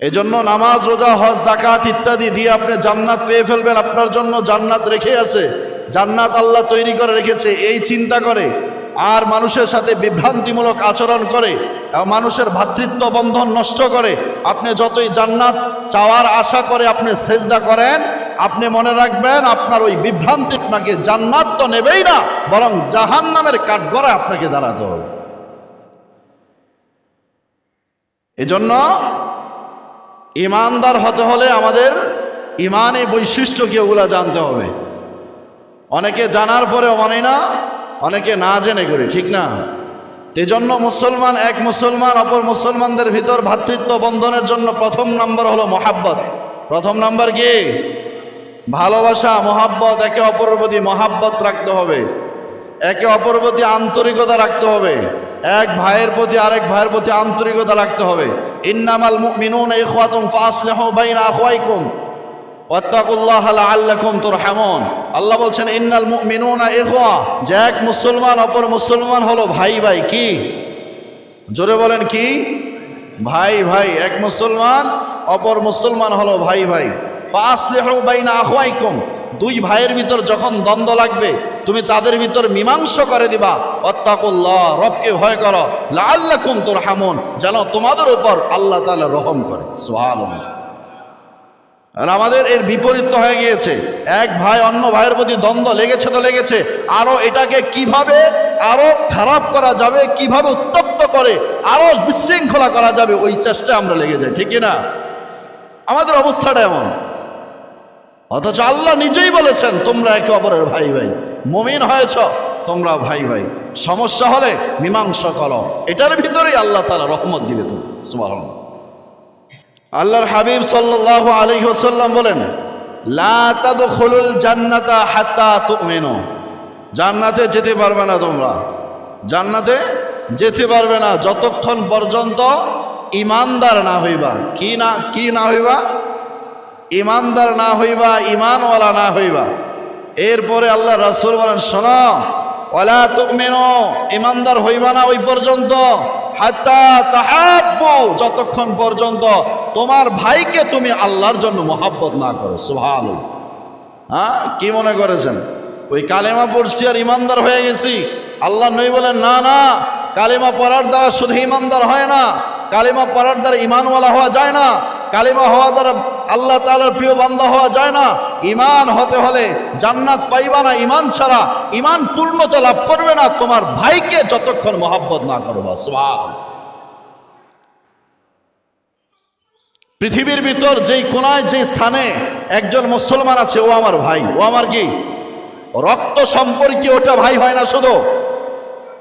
এজন্য নামাজ, রোজা, হজ জাকাত ইত্যাদি দিয়ে আপনি জান্নাত পেয়ে ফেলবেন। আপনার জন্য জান্নাত রেখে আছে। জান্নাত আল্লাহ তৈরি করে রেখেছে, এই চিন্তা করে। আর মানুষের সাথে বিভ্রান্তিমূলক আচরণ করে মানুষের ভ্রাতৃত্ব বন্ধন নষ্ট করে। আপনি যতই জান্নাত চাওয়ার আশা করে আপনি সেজদা করেন, আপনি মনে রাখবেন আপনার ওই বিভ্রান্তি আপনাকে জান্নাত তো নেবেই না, বরং জাহান নামের কাঠগড়ায় আপনাকে দাঁড়াতে হবে। এজন্য ইমানদার হতে হলে আমাদের ইমানে বৈশিষ্ট্য কি জানতে হবে। অনেকে জানার পরেও মানে না, অনেকে না জেনে করে, ঠিক না? এজন্য মুসলমান এক মুসলমান, অপর মুসলমানদের ভিতর ভ্রাতৃত্ব বন্ধনের জন্য প্রথম নম্বর হলো মহাব্বত। প্রথম নম্বর কি? ভালোবাসা, মহাব্বত, একে অপরের প্রতি মহাব্বত রাখতে হবে। একে অপরের প্রতি আন্তরিকতা রাখতে হবে। এক ভাইয়ের প্রতি আরেক ভাইয়ের প্রতি আন্তরিকতা রাখতে হবে। ইন্নামাল মুমিনুন ইখওয়াতুম ফাসলিহু বাইনা আখওয়াইকুম ওয়াত্তাকুল্লাহ লাআল্লাকুম তুরহামুন। আল্লাহ বলছেন, ইন্নাল মুমিনুনা ইখওয়া। যে এক মুসলমান, অপর মুসলমান হলো ভাই ভাই কি? জোরে বলেন কি? ভাই ভাই। এক মুসলমান, অপর মুসলমান হলো ভাই ভাই। ফাসলিহু বাইনা আখওয়াইকুম। দুই ভাইয়ের ভিতর যখন দ্বন্দ্ব লাগবে, তুমি তাদের ভিতর মীমাংস করে দিবা। অত্তাকুল্লাহ, রবকে ভয় করো। লাআল্লাকুম তুরহামুন, যেন তোমাদের উপর আল্লাহ তাআলা রহম করে। সুবহানাল্লাহ। আর আমাদের এর বিপরীত হয়ে গিয়েছে। এক ভাই অন্য ভাইয়ের প্রতি দ্বন্দ্ব লেগেছে তো লেগেছে। আরও এটাকে কীভাবে, আরও খারাপ করা যাবে, কীভাবে উত্তপ্ত করে, আরও বিশৃঙ্খলা করা যাবে, ওই চেষ্টায় আমরা লেগে যাই। ঠিক না আমাদের অবস্থাটা এমন। অথচ আল্লাহ নিজেই বলেছেন, তোমরা একে অপরের ভাই ভাই। মমিন হয়েছ তোমরা ভাই ভাই। সমস্যা হলে মীমাংসা করো। এটার ভিতরেই আল্লাহ তালা রহমত দিবে তুমি সুবহানাল্লাহ। আল্লাহর হাবিব আলাইহি ওয়াসাল্লাম বলেন জান্নাতা হাত্তা তুমিনু। জান্নাতে যেতে পারবে না তোমরা। জান্নাতে যেতে পারবে না, যতক্ষণ পর্যন্ত ইমানদার না হইবা। কি না কি না হইবা? ইমানদার না হইবা, ইমানওয়ালা না হইবা। এরপরে আল্লাহ রাসূল বলেন, শোনো, ওয়ালা তুমিনু, ইমানদার হইবা না ওই পর্যন্ত। যতক্ষণ পর্যন্ত তোমার ভাইকে তুমি আল্লাহর জন্য মহাব্বত না করো। সুবহানাল্লাহ। হ্যাঁ কি মনে করেছেন? ওই কালেমা পড়ছি আর ইমানদার হয়ে গেছি। আল্লাহ নই বলেন, না না, কালেমা পড়ার দ্বারা শুধু ইমানদার হয় না কালেমা পড়ার দ্বারা ইমানওয়ালা হওয়া যায় না। কালেমা হওয়া দ্বারা আল্লাহ তাআলার প্রিয় বান্দা হওয়া যায় না। ইমান হতে হলে জান্নাত পাইবা না ইমান ছাড়া। ইমান পূর্ণতা লাভ করবে না। তোমার ভাইকে যতক্ষণ মহাব্বত না করবা সুবহান পৃথিবীর ভিতর যেই কোনায় যে স্থানে একজন মুসলমান আছে, ও আমার ভাই। ও আমার কি? রক্ত সম্পর্কে ওটা ভাই হয় না শুধু।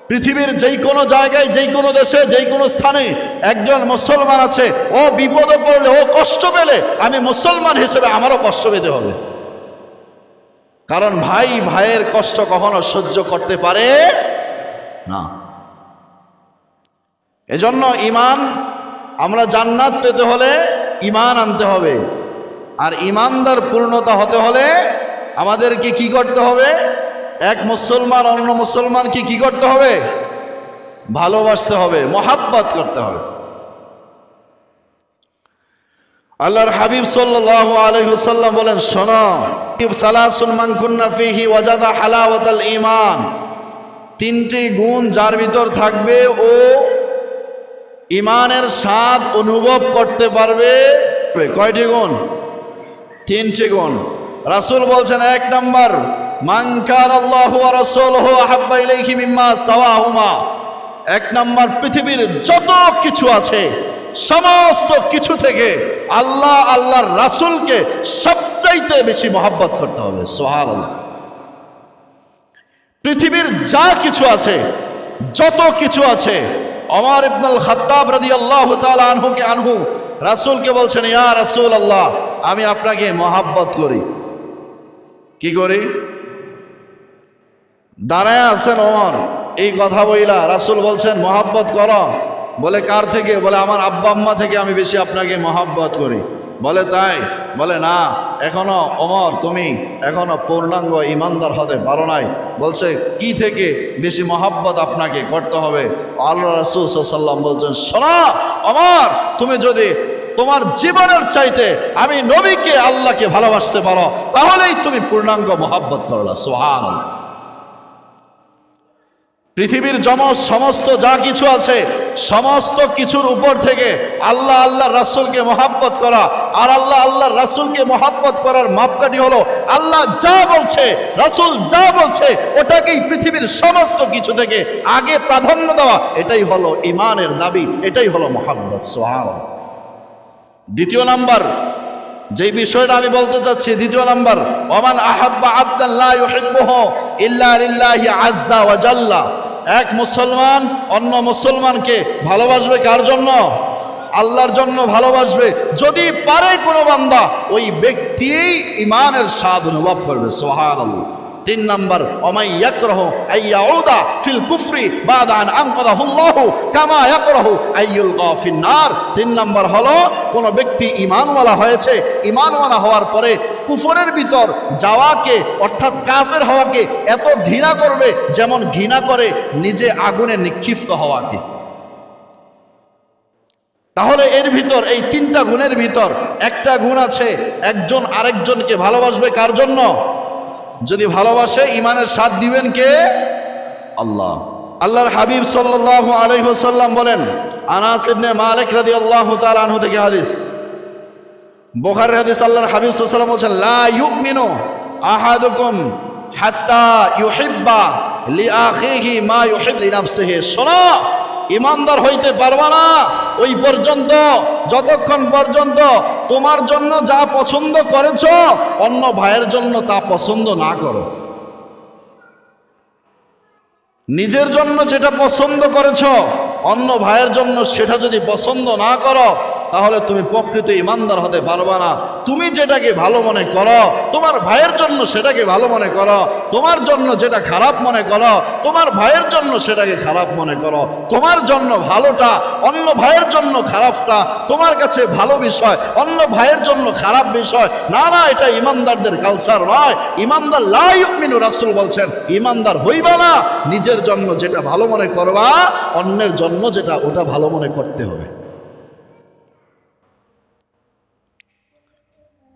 পৃথিবীর যেই কোনো জায়গায় যেই কোনো দেশে যেই কোনো স্থানে একজন মুসলমান আছে, ও বিপদে পড়লে, ও কষ্ট পেলে আমি মুসলমান হিসেবে আমারও কষ্ট পেতে হবে। কারণ ভাই, ভাইয়ের কষ্ট কখনো সহ্য করতে পারে না। এজন্য ইমান আমরা জান্নাত পেতে হলে ইমান আনতে হবে। আর ইমানদার পূর্ণতা হতে হলে আমাদেরকে কি করতে হবে? এক মুসলমান অন্য মুসলমান কি কি করতে হবে? ভালোবাসতে হবে, মহাব্বত করতে হবে। আল্লাহর হাবিব সাল্লাল্লাহু আলাইহি ওয়াসাল্লাম বলেন, শোনো সালাসুন মান কুন্না ফিহি ওয়াজাদা হালাওয়াতাল ঈমান। তিনটি গুণ যার ভিতর থাকবে ও ইমানের স্বাদ অনুভব করতে পারবে। কয়টি গুণ? তিনটি গুণ। রাসূল বলছেন, এক নাম্বার মানকার আল্লাহ রাসূলুহু আহাব্বা ইলাইহি মিম্মা সাওয়াহুমা। এক নাম্বার, পৃথিবীর যত কিছু আছে, সমস্ত কিছু থেকে আল্লাহ আল্লাহর রাসূলকে সবচাইতে বেশি মহব্বত করতে হবে। সুবহানাল্লাহ। পৃথিবীর যা কিছু আছে, যত কিছু আছে অমর ইবনুল খাত্তাব রাদিয়াল্লাহু তাআলা আনহুকে আনহু রাসূলকে বলছেন, ইয়া রাসূল আল্লাহ আমি আপনাকে মহাব্বত করি। কি করি? দাঁড়ায় আছেন ওমর। এই কথা বইলা রাসূল বলছেন, মহাব্বত করো। বলে, কার থেকে? বলে, আমার আব্বা আম্মা থেকে আমি বেশি আপনাকে মহাব্বত করি। বলে, তাই? বলে, না, এখনও অমর তুমি এখনও পূর্ণাঙ্গ ইমানদার হতে পারো নাই। বলছে, কি থেকে বেশি মহাব্বত আপনাকে করতে হবে? আল্লাহ রসুল সাল্লাম বলছেন, শোনা অমর তুমি যদি তোমার জীবনের চাইতে আমি নবীকে, আল্লাহকে ভালোবাসতে পারো, তাহলেই তুমি পূর্ণাঙ্গ মহাব্বত করলা। সোহান পৃথিবীর জম সমস্ত যা কিছু আছে, সমস্ত কিছুর উপর থেকে আল্লাহ আল্লাহ রাসুলকে মহাব্বত করা আর আল্লাহ আল্লাহ রাসুলকে মহাব্বত করার মাপকাঠি হলো আল্লাহ যা বলছে, রাসুল যা বলছে, ওটাকেই পৃথিবীর সমস্ত কিছু থেকে আগে প্রাধান্য দেওয়া। এটাই হলো ইমানের দাবি, এটাই হলো মহাব্বত সোহান দ্বিতীয় নাম্বার, যেই বিষয়টা আমি বলতে চাচ্ছি, দ্বিতীয় নাম্বার, ওমান আহাব্বা আব্দাল্লাহ ইউহিব্বুহু ইল্লা লিল্লাহি আজ্জা ওয়া জাল্লা। এক মুসলমান অন্য মুসলমানকে ভালোবাসবে কার জন্য? আল্লাহর জন্য ভালোবাসবে। যদি পারে কোনো বান্দা, ওই ব্যক্তি ইমানের স্বাদ অনুভব করবে। সুবহানাল্লাহ। তিন নম্বর, অমাই আইয়াউদা ফিল কুফরি বাদা আন আনকাদাহুল্লাহু কামা ইয়াকরাহু আইয়ুলকা ফিন নার। তিন নম্বর হলো, কোন ব্যক্তি ঈমানওয়ালা হয়েছে। ঈমানওয়ালা হওয়ার পরে কুফরের ভিতর যাওয়াকে, অর্থাৎ কাফের হওয়াকে এত ঘৃণা করবে যেমন ঘৃণা করে নিজে আগুনে নিক্ষিপ্ত হওয়াকে। তাহলে এর ভিতর, এই তিনটা গুণের ভিতর একটা গুণ আছে, একজন আরেকজনকে ভালোবাসবে কার জন্য? যদি ভালোবাসে ইমানের সাথ দিবেন কে? আল্লাহ। আল্লাহর হাবিব সাল্লাল্লাহু আলাইহি ওয়াসাল্লাম বলেন, আনাস ইবনে মালিক রাদিয়াল্লাহু তাআলা আনহু থেকে হাদিস বুখারীর হাদিস আল্লাহর হাবিব ওয়াসাল্লাম বলেন লা ইউমিনু আহাদুকুম হাত্তা ইউহিব্বা লিআখিহি মা ইউহিব লিনাফসিহি। শোনো ইমানদার হইতে পারবা না, ওই পর্যন্ত, যতক্ষণ পর্যন্ত তোমার জন্য যা পছন্দ করেছ, অন্য ভাইয়ের জন্য তা পছন্দ না করো। নিজের জন্য যেটা পছন্দ করেছ, অন্য ভাইয়ের জন্য সেটা যদি পছন্দ না করো তাহলে তুমি প্রকৃত ইমানদার হতে পারবা না। তুমি যেটাকে ভালো মনে করো, তোমার ভাইয়ের জন্য সেটাকে ভালো মনে করো, তোমার জন্য যেটা খারাপ মনে করো, তোমার ভাইয়ের জন্য সেটাকে খারাপ মনে করো, তোমার জন্য ভালোটা অন্য ভাইয়ের জন্য খারাপটা, তোমার কাছে ভালো বিষয় অন্য ভাইয়ের জন্য খারাপ বিষয়। না না, এটা ইমানদারদের কালচার নয়। ইমানদার লাইমিনু রাসুল বলছেন, ইমানদার হইবা না, নিজের জন্য যেটা ভালো মনে করবা, অন্যের জন্য যেটা, ওটা ভালো মনে করতে হবে।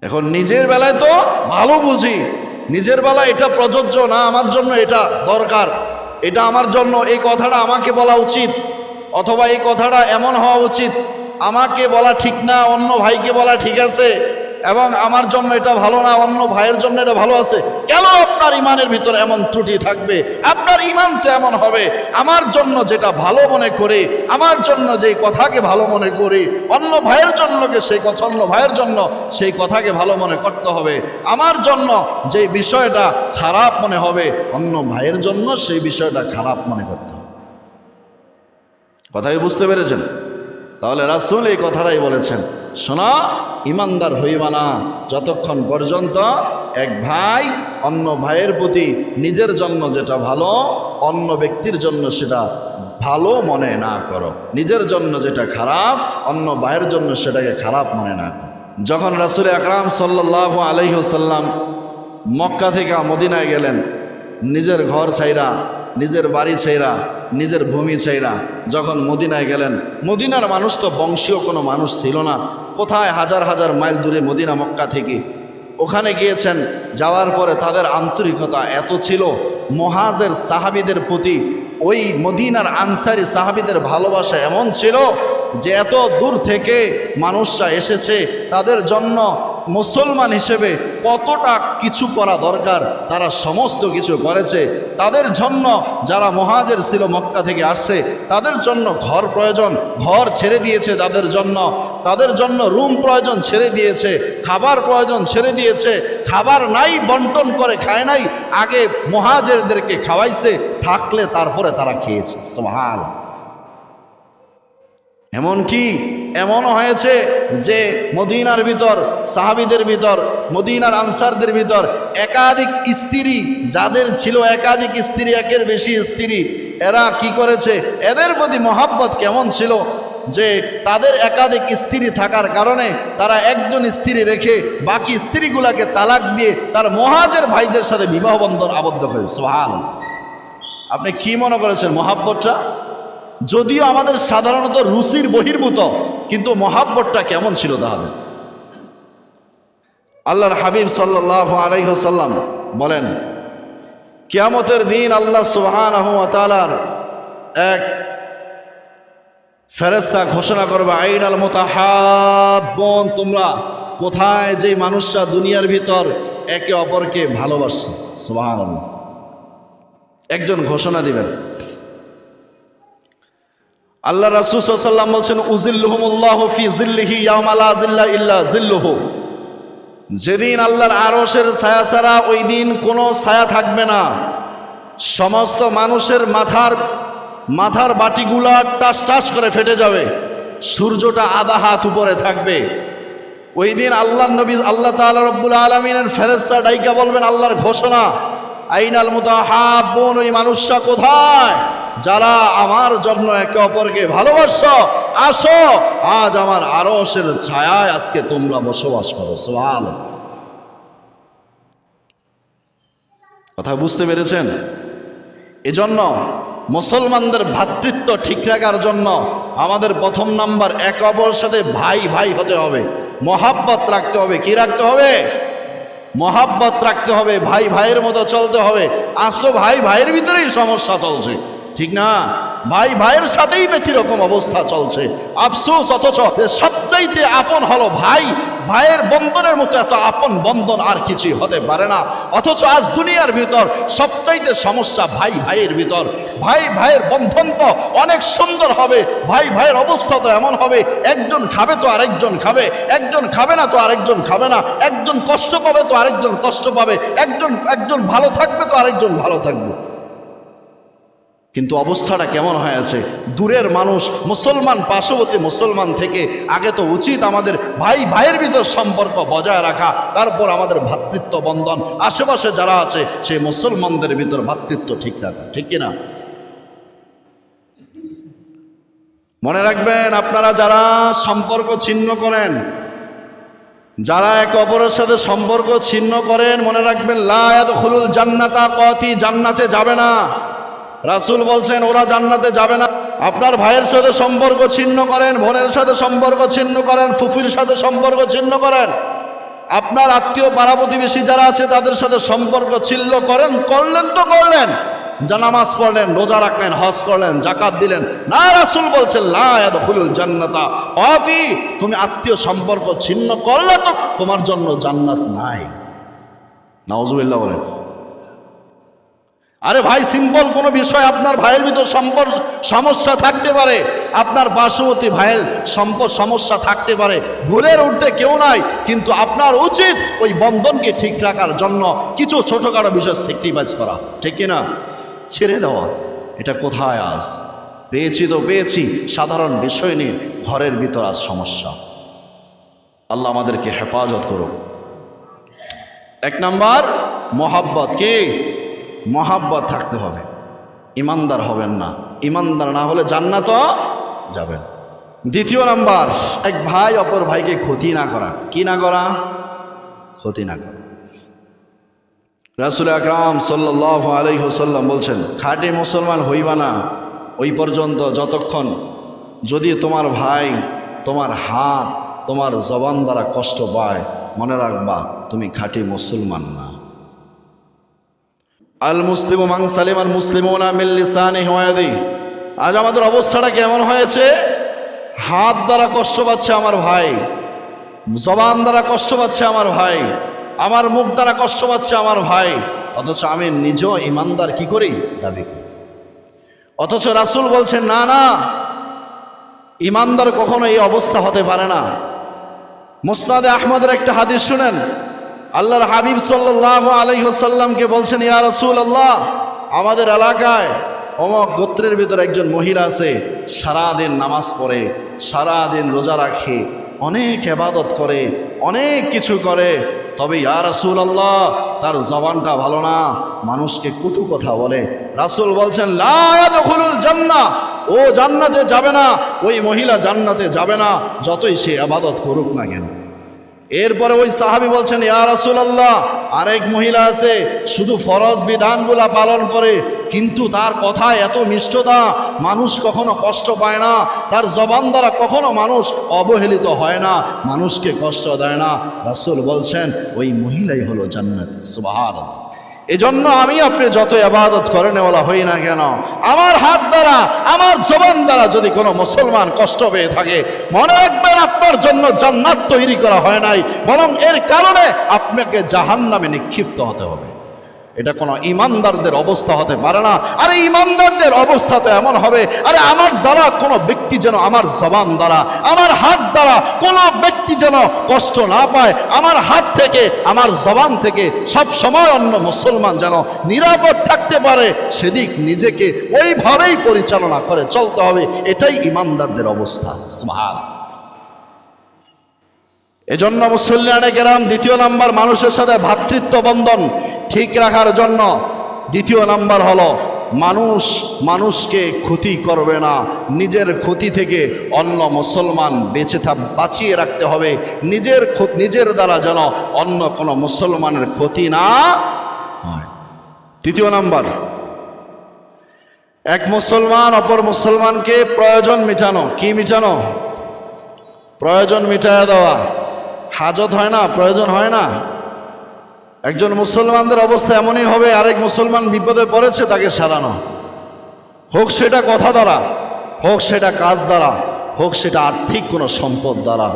এখন নিজের বেলায় তো ভালো বুঝি। নিজের বেলা এটা প্রযোজ্য না, আমার জন্য এটা দরকার। এটা আমার জন্য, এই কথাটা আমাকে বলা উচিত। অথবা এই কথাটা এমন হওয়া উচিত, আমাকে বলা ঠিক না, অন্য ভাইকে বলা ঠিক আছে। এবং আমার জন্য এটা ভালো না, অন্য ভাইয়ের জন্য এটা ভালো আছে। কেন আপনার ইমানের ভিতরে এমন ত্রুটি থাকবে? আপনার ইমান তো এমন হবে, আমার জন্য যেটা ভালো মনে করে, আমার জন্য যেই কথাকে ভালো মনে করে, অন্য ভাইয়ের জন্যকে সেই কথা, অন্য ভাইয়ের জন্য সেই কথাকে ভালো মনে করতে হবে। আমার জন্য যেই বিষয়টা খারাপ মনে হবে, অন্য ভাইয়ের জন্য সেই বিষয়টা খারাপ মনে করতে হবে। কথাই বুঝতে পেরেছেন? তাহলে রাসুল এই কথাটাই বলেছেন। শোনা, ইমানদার হইবা না। যতক্ষণ পর্যন্ত এক ভাই অন্য ভাইয়ের প্রতি নিজের জন্য যেটা ভালো, অন্য ব্যক্তির জন্য সেটা ভালো মনে না করো। নিজের জন্য যেটা খারাপ, অন্য ভাইয়ের জন্য সেটাকে খারাপ মনে না করো। যখন রাসুল আকরাম সাল্লাহ আলহিহসাল্লাম মক্কা থেকে মদিনায় গেলেন, নিজের ঘর ছাইরা, নিজের বাড়ি ছাইরা, নিজের ভূমি ছাইরা যখন মদিনায় গেলেন, মদিনার মানুষ তো বংশীয় কোনো মানুষ ছিল না। কোথায় হাজার হাজার মাইল দূরে মদিনা মক্কা থেকে? ওখানে গিয়েছেন, যাওয়ার পরে তাদের আন্তরিকতা এত ছিল, মহাজের সাহাবিদের প্রতি, ওই মদিনার আনসারি সাহাবিদের ভালোবাসা এমন ছিল যে এত দূর থেকে মানুষরা এসেছে, তাদের জন্য মুসলমান হিসেবে কতটা কিছু করা দরকার, তারা সমস্ত কিছু করেছে। তাদের জন্য যারা মহাজের ছিল মক্কা থেকে আসছে, তাদের জন্য ঘর প্রয়োজন, ঘর ছেড়ে দিয়েছে তাদের জন্য। তাদের জন্য রুম প্রয়োজন ছেড়ে দিয়েছে, খাবার প্রয়োজন ছেড়ে দিয়েছে। খাবার নাই, বন্টন করে খায় নাই, আগে মহাজেরদেরকে খাওয়াইছে, থাকলে তারপরে তারা খেয়েছে। সোহাল এমন হয়েছে যে মদিনার ভিতর, সাহাবিদের ভিতর, মদিনার আনসারদের ভিতর একাধিক স্ত্রী, যাদের ছিল একাধিক স্ত্রী, একের বেশি স্ত্রী, এরা কি করেছে? এদের প্রতি মহাব্বত কেমন ছিল? যে তাদের একাধিক স্ত্রী থাকার কারণে তারা একজন স্ত্রী রেখে বাকি স্ত্রীগুলাকে তালাক দিয়ে তার মহাজের ভাইদের সাথে বিবাহ বন্ধন আবদ্ধ হয়েছে। সোহান আপনি কি মনে করেছেন মহাব্বতটা? যদিও আমাদের সাধারণত রুচির বহির্ভূত, কিন্তু মহাব্বতটা কেমন ছিল তাহলে আল্লাহর হাবিব সাল্লাহ আলাইসাল্লাম বলেন, কিয়ামতের দিন আল্লাহ সুবহান তালার এক ফেরেস্তা ঘোষণা করবে আইন আল মোতাহাবন তোমরা কোথায় যে মানুষরা দুনিয়ার ভিতর একে অপরকে ভালোবাসছে সুবহান একজন ঘোষণা দিবেন। আল্লাহ রাসূল সাল্লাম বলছেন উজিল্লুহুমুল্লাহ ইয়াউমালা জিল্লা যেদিন আল্লাহর আরশের ছায়া ছাড়া ওই দিন কোনো ছায়া থাকবে না। সমস্ত মানুষের মাথার মাথার বাটিগুলা টাস টাস করে ফেটে যাবে। সূর্যটা আধা হাত উপরে থাকবে। ওই দিন আল্লাহ নবী, আল্লাহ তাআলা রব্বুল আলমিনের ফেরেস্তা ডাইকা বলবেন, আল্লাহর ঘোষণা, আইনাল মুতাহাব্বুন, ওই মানুষটা কোথায়? যারা আমার জন্য একে অপরকে ভালোবাসছ আসো। আজ আমার আরশের ছায়ায় আজকে তোমরা বসবাস করো। সোয়াল কথা বুঝতে পেরেছেন? এজন্য মুসলমানদের ভ্রাতৃত্ব ঠিক রাখার জন্য আমাদের প্রথম নাম্বার এক অপরের সাথে ভাই ভাই হতে হবে। মহাব্বত রাখতে হবে। কি রাখতে হবে? মহাব্বত রাখতে হবে। ভাই ভাইয়ের মতো চলতে হবে। আজ তো ভাই ভাইয়ের ভিতরেই সমস্যা চলছে। ঠিক না? ভাই ভাইয়ের সাথেই ব্যথি রকম অবস্থা চলছে। আফসোস, অথচ সবচাইতে আপন হলো ভাই। ভাইয়ের বন্ধনের মতো এত আপন বন্ধন আর কিছুই হতে পারে না। অথচ আজ দুনিয়ার ভিতর সবচাইতে সমস্যা ভাই ভাইয়ের ভিতর। ভাই ভাইয়ের বন্ধন তো অনেক সুন্দর হবে। ভাই ভাইয়ের অবস্থা তো এমন হবে, একজন খাবে তো আরেকজন খাবে। একজন খাবে না তো আরেকজন খাবে না। একজন কষ্ট পাবে তো আরেকজন কষ্ট পাবে। একজন একজন ভালো থাকবে তো আরেকজন ভালো থাকবে। কিন্তু অবস্থাটা কেমন হয়ে আছে? দূরের মানুষ, মুসলমান, পার্শ্ববর্তী মুসলমান থেকে আগে তো উচিত আমাদের ভাই, ভাইয়ের ভিতর সম্পর্ক বজায় রাখা, তারপর আমাদের ভ্রাতৃত্ব বন্ধন। আশেপাশে যারা আছে সেই মুসলমানদের ভিতর ভ্রাতৃত্ব ঠিক রাখা, ঠিক কিনা? মনে রাখবেন, আপনারা যারা সম্পর্ক ছিন্ন করেন, যারা একে অপরের সাথে সম্পর্ক ছিন্ন করেন, মনে রাখবেন লায়াত খুলুল জান্নাতা, কতি জান্নাতে যাবে না। রাসুল বলছেন, ওরা জান্নাতে যাবে না। আপনার ভাইয়ের সাথে সম্পর্ক ছিন্ন করেন, বোনের সাথে সম্পর্ক ছিন্ন করেন, ফুফির সাথে সম্পর্ক ছিন্ন করেন। আপনার আত্মীয় পাড়া প্রতিবেশী যারা আছে, তাদের সাথে সম্পর্ক ছিন্ন করেন, করলেন তো করলেন। জানামাজ পড়লেন, রোজা রাখলেন, হজ করলেন জাকাত দিলেন। না, রাসুল বলছেন লাহুলুল জান্নাতা। অতি, তুমি আত্মীয় সম্পর্ক ছিন্ন করলে তো তোমার জন্য জান্নাত নাই। নাউজুবিল্লাহ বলেন। আরে ভাই সিম্পল কোনো বিষয়, আপনার ভাইয়ের ভিতর সম্পর্ক সমস্যা থাকতে পারে। আপনার পার্শ্ববর্তী ভাইয়ের সম্পদ সমস্যা থাকতে পারে। ভুলের উঠতে কেউ নাই, কিন্তু আপনার উচিত ওই বন্ধনকে ঠিক রাখার জন্য কিছু ছোটোখাটো বিষয় স্যাক্রিফাইস করা। ঠিক কিনা? ছেড়ে দেওয়া। এটা কোথায় আজ? পেয়েছি তো পেয়েছি, সাধারণ বিষয় নিয়ে ঘরের ভিতর আজ সমস্যা। আল্লাহ আমাদেরকে হেফাজত করুক। এক নাম্বার, মোহাব্বত কি? মহাব্বত থাকতে হবে। ইমানদার হবেন না। ইমানদার না হলে জান্নাত যাবেন। দ্বিতীয় নাম্বার, এক ভাই অপর ভাইকে ক্ষতি না করা। কি না করা? ক্ষতি না করা। রাসুল আকরাম সাল্লাহ আলহ্লাম বলছেন, খাটে মুসলমান হইবা না, ওই পর্যন্ত যতক্ষণ যদি তোমার ভাই তোমার হাত তোমার জবান দ্বারা কষ্ট পায়, মনে রাখবা তুমি খাঁটি মুসলমান না। আল মুসলিম মাং সালিম আল মুসলিমোনা মিল্লিসানি হওয়াদি আজ আমাদের অবস্থাটা কেমন হয়েছে? হাত দ্বারা কষ্ট পাচ্ছে আমার ভাই, জবান দ্বারা কষ্ট পাচ্ছে আমার ভাই, আমার মুখ দ্বারা কষ্ট পাচ্ছে আমার ভাই। অথচ আমি নিজেও ইমানদার কি করি? দাবি করি। অথচ রাসুল বলছেন, না না, ইমানদার কখনো এই অবস্থা হতে পারে না। মুস্তাদে আহমদের একটা হাদিস শুনেন আল্লাহর হাবিব সাল্লাহ আলহিহসাল্লামকে বলছেন, ইয়া রসুল আল্লাহ আমাদের এলাকায় অমক গোত্রের ভিতর একজন মহিলা আছে, সারাদিন নামাজ পড়ে, সারাদিন রোজা রাখে, অনেক এবাদত করে, অনেক কিছু করে। তবে ইয়া রাসুল আল্লাহ তার জবানটা ভালো না, মানুষকে কুটু কথা বলে। রাসুল বলছেন লায়াদুল জান্না ও জান্নাতে যাবে না, ওই মহিলা জান্নাতে যাবে না, যতই সে আবাদত করুক না কেন। এরপরে ওই সাহাবি বলছেন আরেক মহিলা আছে, শুধু ফরজ বিধানগুলা পালন করে, কিন্তু তার কথা এত মিষ্টতা, মানুষ কখনো কষ্ট পায় না, তার জবান দ্বারা কখনো মানুষ অবহেলিত হয় না, মানুষকে কষ্ট দেয় না। রাসুল বলছেন, ওই মহিলাই হলো জান্নাত। সুবহানাল্লাহ। এজন্য আমি আপনি যত আবাদত করে নেওয়ালা হই না কেন, আমার হাত দ্বারা, আমার জবান দ্বারা যদি কোনো মুসলমান কষ্ট পেয়ে থাকে, মনে রাখবেন আপনার জন্য জান্নাত তৈরি করা হয় নাই, বরং এর কারণে আপনাকে জাহান নামে নিক্ষিপ্ত হতে হবে। এটা কোনো ইমানদারদের অবস্থা হতে পারে না। আরে ইমানদারদের অবস্থা তো এমন হবে, আরে আমার দ্বারা কোনো ব্যক্তি যেন আমার জবান দ্বারা, আমার হাত দ্বারা কোনো ব্যক্তি যেন কষ্ট না পায়, আমার হাত থেকে, আমার জবান থেকে সব সময় অন্য মুসলমান যেন নিরাপদ থাকতে পারে, সেদিক নিজেকে ওইভাবেই পরিচালনা করে চলতে হবে, এটাই ইমানদারদের অবস্থা। সুবহান এজন্য মুসল্লিয়ানে গেরাম দ্বিতীয় নাম্বার মানুষের সাথে ভ্রাতৃত্ব বন্ধন ঠিক রাখার জন্য দ্বিতীয় নাম্বার হলো, মানুষ মানুষকে ক্ষতি করবে না। নিজের ক্ষতি থেকে অন্য মুসলমান বেঁচে থাক, বাঁচিয়ে রাখতে হবে। নিজের নিজের দ্বারা যেন অন্য কোনো মুসলমানের ক্ষতি না হয়। তৃতীয় নাম্বার, এক মুসলমান অপর মুসলমানকে প্রয়োজন মিটানো। কি মিটানো? প্রয়োজন মিটায়া দেওয়া। হাজত হয় না, প্রয়োজন হয় না। একজন মুসলমানদের অবস্থা এমনই হবে, আরেক মুসলমান বিপদে পড়েছে তাকে সারানো। হোক সেটা কথা দ্বারা, হোক সেটা কাজ দ্বারা, হোক সেটা আর্থিক কোনো সম্পদ দ্বারা।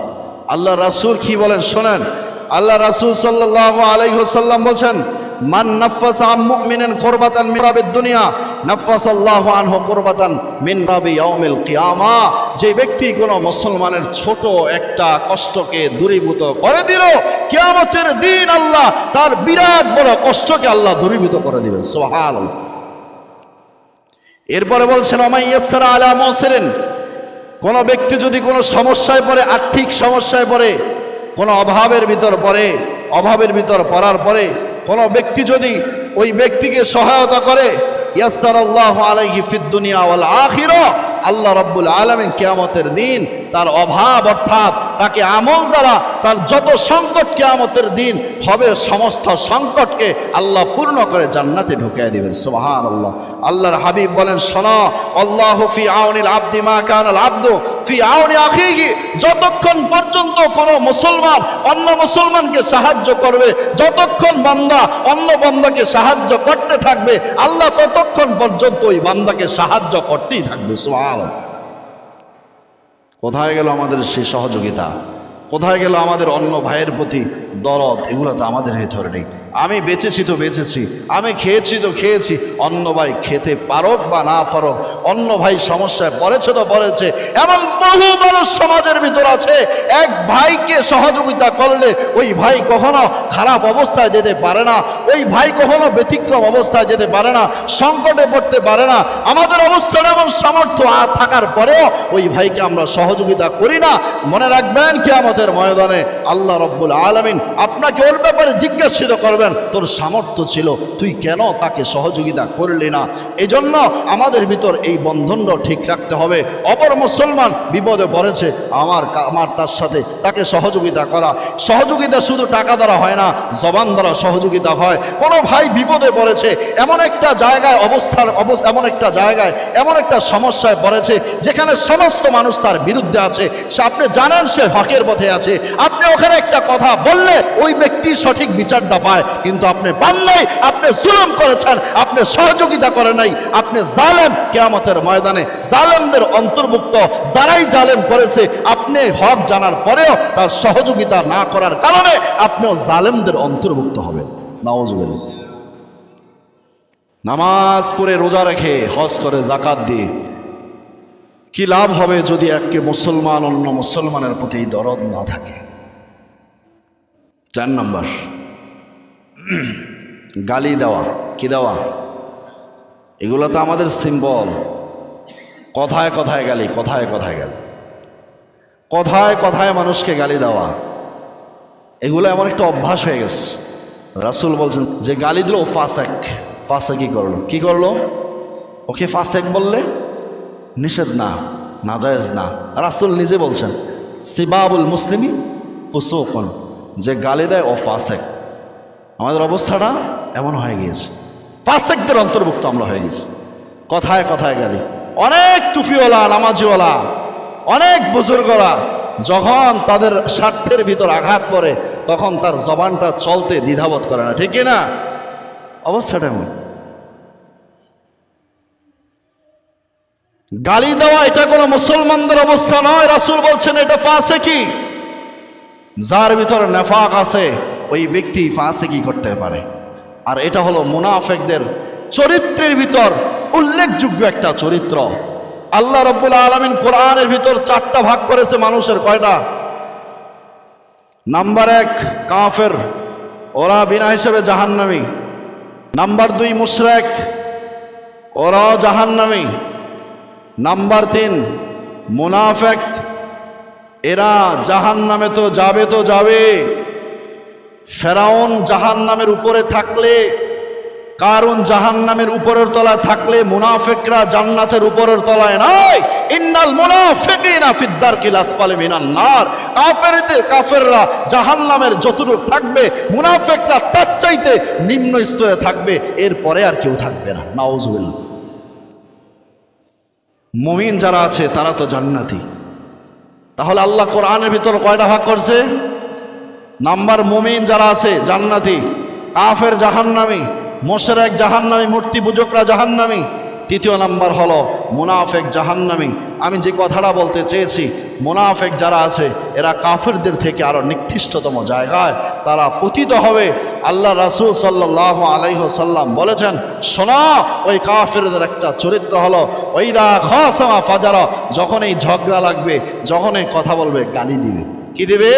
আল্লাহ রাসুল কি বলেন শোনেন? আল্লাহ রাসুল সাল্লাহ আলাইহসাল্লাম বলছেন, মান নাফাস আমিনেন মুমিনিন মেরাবের দুনিয়া নাফাসাল্লাহু আনহু কুরবাতান মিন রাবি ইয়াউমিল কিয়ামা। যে ব্যক্তি কোনো মুসলমানের ছোট একটা কষ্টকে দূরীভূত করে দিল, কিয়ামতের দিন আল্লাহ তার বিরাট বড় কষ্টকে আল্লাহ দূরীভূত করে দিবেন। সুবহানাল্লাহ। এরপরে বলছেন আমাই আমাইয়াসারা আলা মসিরেন। কোনো ব্যক্তি যদি কোনো সমস্যায় পড়ে, আর্থিক সমস্যায় পড়ে, কোনো অভাবের ভিতর পড়ে, অভাবের ভিতর পড়ার পরে কোনো ব্যক্তি যদি ওই ব্যক্তিকে সহায়তা করে ইয়াসার আল্লাহ আলাইহি ফিদ দুনিয়া ওয়াল আখিরা। আল্লাহ রব্বুল আলমিন কেয়ামতের দিন তার অভাব অর্থাৎ তাকে আমল দ্বারা তার যত সংকট কেয়ামতের দিন হবে, সমস্ত সংকটকে আল্লাহ পূর্ণ করে জান্নাতে ঢুকিয়ে দিবেন। সুবহান আল্লাহ আল্লাহর হাবিব বলেন, শোনো, আল্লাহ ফি আউনিল আব্দি মা কানাল আব্দু ফি আউনি আখিহি। যতক্ষণ পর্যন্ত কোনো মুসলমান অন্য মুসলমানকে সাহায্য করবে, যতক্ষণ বান্দা অন্য বান্দাকে সাহায্য করতে থাকবে, আল্লাহ ততক্ষণ পর্যন্ত ওই বান্দাকে সাহায্য করতেই থাকবে। সুবহান কোথায় গেল আমাদের সেই সহযোগিতা? কোথায় গেল আমাদের অন্য ভাইয়ের প্রতি দরদ, এগুলো তো আমাদের ভেতরে নেই। আমি বেঁচেছি তো বেঁচেছি, আমি খেয়েছি তো খেয়েছি, অন্য ভাই খেতে পারক বা না পারক, অন্য ভাই সমস্যায় পড়েছে তো পড়েছে, এমন বহু মানুষ সমাজের ভিতর আছে, এক ভাইকে সহযোগিতা করলে ওই ভাই কখনো খারাপ অবস্থায় যেতে পারে না, ওই ভাই কখনো ব্যতিক্রম অবস্থায় যেতে পারে না, সংকটে পড়তে পারে না, আমাদের অবস্থান এমন সামর্থ্য আর থাকার পরেও ওই ভাইকে আমরা সহযোগিতা করি না। মনে রাখবেন কি আমাদের ময়দানে আল্লাহ রব্বুল আলমিন আপনাকে ওর ব্যাপারে জিজ্ঞাসিত করবেন, তোর সামর্থ্য ছিল, তুই কেন তাকে সহযোগিতা করলি না? এই জন্য আমাদের ভিতর এই বন্ধনটা ঠিক রাখতে হবে। অপর মুসলমান বিপদে পড়েছে, আমার আমার তার সাথে তাকে সহযোগিতা করা। সহযোগিতা শুধু টাকা দ্বারা হয় না, জবান দ্বারা সহযোগিতা হয়। কোনো ভাই বিপদে পড়েছে, এমন একটা জায়গায় অবস্থার অবস্থা এমন একটা জায়গায়, এমন একটা সমস্যায় পড়েছে, যেখানে সমস্ত মানুষ তার বিরুদ্ধে আছে। সে, আপনি জানেন সে হকের পথে আছে। আপনি ওখানে একটা কথা বললে ওই ব্যক্তি সঠিক বিচারটা পায়, কিন্তু আপনি পান নাই আপনি জুলুম করেছেন, আপনি সহযোগিতা করেন নাই, আপনি জালেম কেয়ামতের ময়দানে, জালেমদের অন্তর্ভুক্ত যারাই জালেম করেছে, আপনি হক জানার পরেও তার সহযোগিতা না করার কারণে আপনিও জালেমদের অন্তর্ভুক্ত হবেন। নওয়াজুবিল্লাহ নামাজ পড়ে রোজা রেখে, হজ করে জাকাত দিয়ে কি লাভ হবে যদি এককে মুসলমান অন্য মুসলমানের প্রতি দরদ না থাকে? চার নম্বর। গালি দেওয়া, কি দেওয়া? এগুলো তো আমাদের সিম্বল কথায় কথায় গালি, কথায় কথায় গালি। কথায় কথায় মানুষকে গালি দেওয়া। এগুলো এমন একটা অভ্যাস হয়ে গেছে। রাসুল বলছেন যে গালি দিল ও ফাসেক। ফাসে কি করল? কি করল? ওকে ফাসেক বললে, নিষেধ না, নাজায়েজ না। রাসুল নিজে বলছেন, সিবাবুল মুসলিমি ফুসুকন। যে গালি দেয়, ও ফাসেক। আমাদের অবস্থাটা এমন হয়ে গিয়েছে। ফাসেকদের অন্তর্ভুক্ত আমরা হয়ে গেছি। কথায় কথায় গালি। অনেক টুফিওয়ালা, নামাজিওয়ালা, অনেক বুজুর্গরা যখন তাদের স্বার্থের ভিতর আঘাত পড়ে তখন তার জবানটা চলতে দ্বিধাবোধ করে না। ঠিক না? অবস্থাটা এমন। গালি দেওয়া, এটা কোনো মুসলমানদের অবস্থা নয়। রাসূল বলছেন, এটা ফাঁসে কি যার ভিতরে নেফাক আছে, ওই ব্যক্তি ফাঁসে কি করতে পারে। আর এটা হলো মুনাফেকদের চরিত্রের ভিতর উল্লেখযোগ্য একটা চরিত্র। আল্লাহ রব্বুল আলমিন কোরআনের ভিতর চারটা ভাগ করেছে মানুষের, কয়টা? নাম্বার এক, কাফের। ওরা বিনা হিসেবে জাহান্নামী। নাম্বার দুই, মুশরেক। ওরাও জাহান্নামী। নাম্বার তিন, মুনাফেক। এরা জাহান নামে তো যাবে তো যাবে। ফেরাউন জাহান নামের উপরে থাকলে কারণ জাহান নামের উপরের তলায় থাকলে মুনাফেকরা জান্নাতের উপরের তলায় নয় ইন্নাল মুনাফিকিনা ফিদ্দার কিল আসফালে মিনান নার। কাফেরদের কাফেররা জাহান্নামের যতটুক থাকবে, মুনাফেকরা তার চাইতে নিম্ন স্তরে থাকবে। এরপরে আর কেউ থাকবে না। নাউজুবিল্লাহ। মুমিন যারা আছে, তারা তো জান্নাতি। তাহলে আল্লাহ কোরআনের ভিতর কয়টা ভাগ করছে? নাম্বার মুমিন যারা আছে, জান্নাতি। কাফের মোশের এক জাহান্নামী, মূর্তি পূজকরা জাহান্নামি। তৃতীয় নাম্বার হলো মুনাফেক জাহান্নামী। আমি যে কথাটা বলতে চেয়েছি, মুনাফেক যারা আছে, এরা কাফেরদের থেকে আরও নিকৃষ্টতম জায়গায় তারা পতিত হবে। আল্লাহ রাসূল সাল্লাহ আলাইহসাল্লাম বলেছেন, শোনা, ওই কাফেরদের একটা চরিত্র হলো, ওইদা খাসামা ফাজারা যখন এই ঝগড়া লাগবে যখন এই কথা বলবে, গালি দিবে। কি দিবে?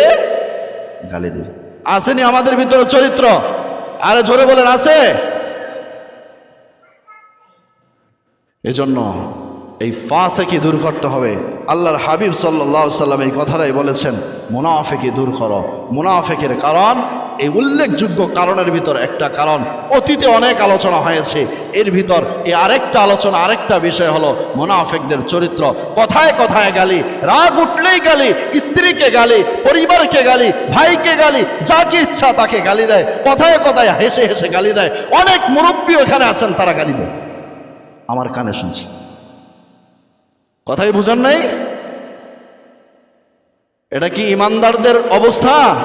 গালি দিবে। আসেনি আমাদের ভিতরে চরিত্র? আরে জোরে বলেন, আছে? এজন্য এই ফাঁসেকে দূর করতে হবে। আল্লাহর হাবিব সাল্লাহ সাল্লাম এই কথাটাই বলেছেন, মুনাফেকে দূর করো। মুনাফেকের কারণ, এই উল্লেখযোগ্য কারণের ভিতর একটা কারণ, অতীতে অনেক আলোচনা হয়েছে। এর ভিতর এই আরেকটা আলোচনা, আরেকটা বিষয় হলো মুনাফেকদের চরিত্র। কথায় কথায় গালি, রাগ উঠলেই গালি, স্ত্রীকে গালি, পরিবারকে গালি, ভাইকে গালি, যাকে ইচ্ছা তাকে গালি দেয়, কথায় কথায় হেসে হেসে গালি দেয়। অনেক মুরব্বী এখানে আছেন, তারা গালি দেয়। আমার কানে শুনছি। কথাই বুঝান নাই? এটা কি ইমানদারদের অবস্থা?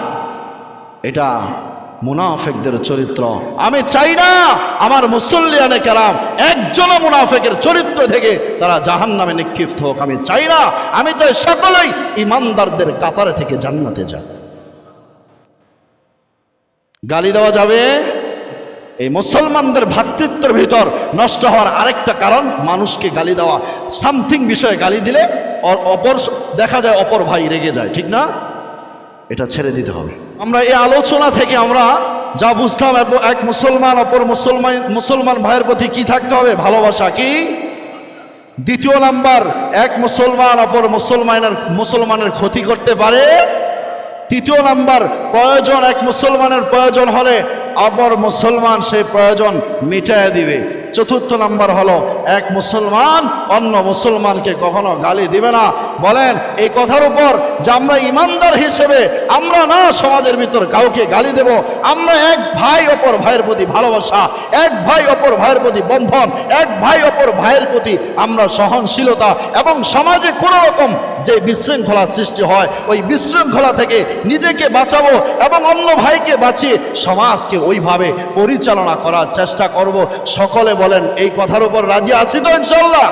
এটা মুনাফেকদের চরিত্র। আমি চাই না আমার মুসল্লিয়ানে কেরাম একজন মুনাফেকের চরিত্র থেকে তারা জাহান নামে নিক্ষিপ্ত হোক। আমি চাই না, আমি চাই সকলেই ইমানদারদের কাতারে থেকে জান্নাতে যাক। গালি দেওয়া যাবে? এই মুসলমানদের ভ্রাতৃত্বের ভিতর নষ্ট হওয়ার আরেকটা কারণ, মানুষকে গালি দেওয়া। সামথিং বিষয়ে গালি দিলে অপর দেখা যায় অপর ভাই রেগে যায়, ঠিক না? এটা ছেড়ে দিতে হবে। আমরা এই আলোচনা থেকে আমরা যা বুঝলাম এক- এক মুসলমান, অপর মুসলমান মুসলমান ভাইয়ের প্রতি কি থাকতে হবে? ভালোবাসা কি? দ্বিতীয় নাম্বার, এক মুসলমান অপর মুসলমানের মুসলমানের ক্ষতি করতে পারে। তৃতীয় নাম্বার, প্রয়োজন এক মুসলমানের প্রয়োজন হলে অপর মুসলমান সেই প্রয়োজন মিটায় দিবে। চতুর্থ নাম্বার হলো, এক মুসলমান অন্য মুসলমানকে কখনো গালি দিবে না। বলেন, এই কথার উপর যে আমরা ইমানদার হিসেবে আমরা না সমাজের ভিতর কাউকে গালি দেব, আমরা এক ভাই অপর ভাইয়ের প্রতি ভালোবাসা, এক ভাই অপর ভাইয়ের প্রতি বন্ধন, এক ভাই অপর ভাইয়ের প্রতি আমরা সহনশীলতা এবং সমাজে কোনো রকম যে বিশৃঙ্খলা সৃষ্টি হয়, ওই বিশৃঙ্খলা থেকে নিজেকে বাঁচাবো এবং অন্য ভাইকে বাঁচিয়ে সমাজকে ওইভাবে পরিচালনা করার চেষ্টা করব। সকলে বলেন, এই কথার উপর রাজি আসি তো ইনশাল্লাহ?